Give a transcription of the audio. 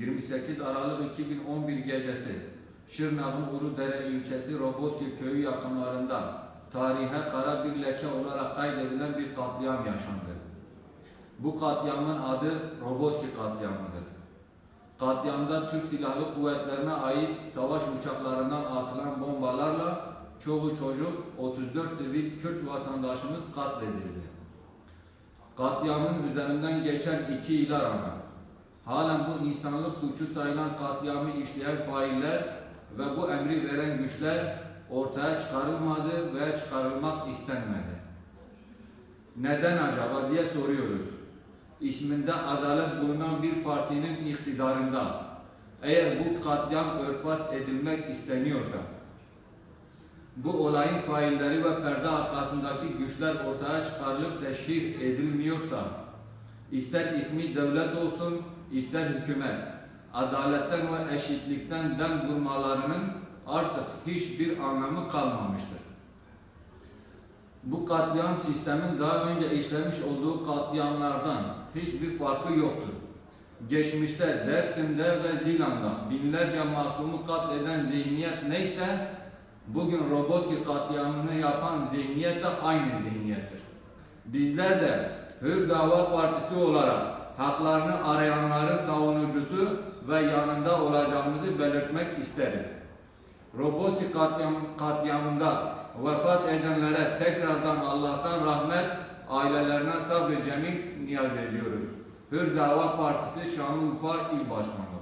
28 Aralık 2011 gecesi Şırnak'ın Uludere ilçesi Roboski köyü yakınlarında tarihe kara bir leke olarak kaydedilen bir katliam yaşandı. Bu katliamın adı Roboski katliamıdır. Katliamda Türk Silahlı Kuvvetlerine ait savaş uçaklarından atılan bombalarla çoğu çocuk 34 sivil Kürt vatandaşımız katledildi. Katliamın üzerinden geçen iki yıla rağmen halen bu insanlık suçu sayılan katliamı işleyen failler ve bu emri veren güçler ortaya çıkarılmadı ve çıkarılmak istenmedi. Neden acaba diye soruyoruz. İsminde adalet bulunan bir partinin iktidarında eğer bu katliam örtbas edilmek isteniyorsa bu olayın failleri ve perde arkasındaki güçler ortaya çıkarılıp teşhir edilmiyorsa, ister ismi devlet olsun, ister hükümet, adaletten ve eşitlikten dem vurmalarının artık hiçbir anlamı kalmamıştır. Bu katliam sistemin daha önce işlemiş olduğu katliamlardan hiçbir farkı yoktur. Geçmişte Dersim'de ve Zilan'da binlerce masumu katleden zihniyet neyse, bugün Roboski katliamını yapan zihniyet de aynı zihniyettir. Bizler de Hür Dava Partisi olarak haklarını arayanların savunucusu ve yanında olacağımızı belirtmek isteriz. Roboski katliam, katliamında vefat edenlere tekrardan Allah'tan rahmet, ailelerine sabrı cemil niyaz ediyoruz. Hür Dava Partisi Şanlıurfa İl Başkanlığı.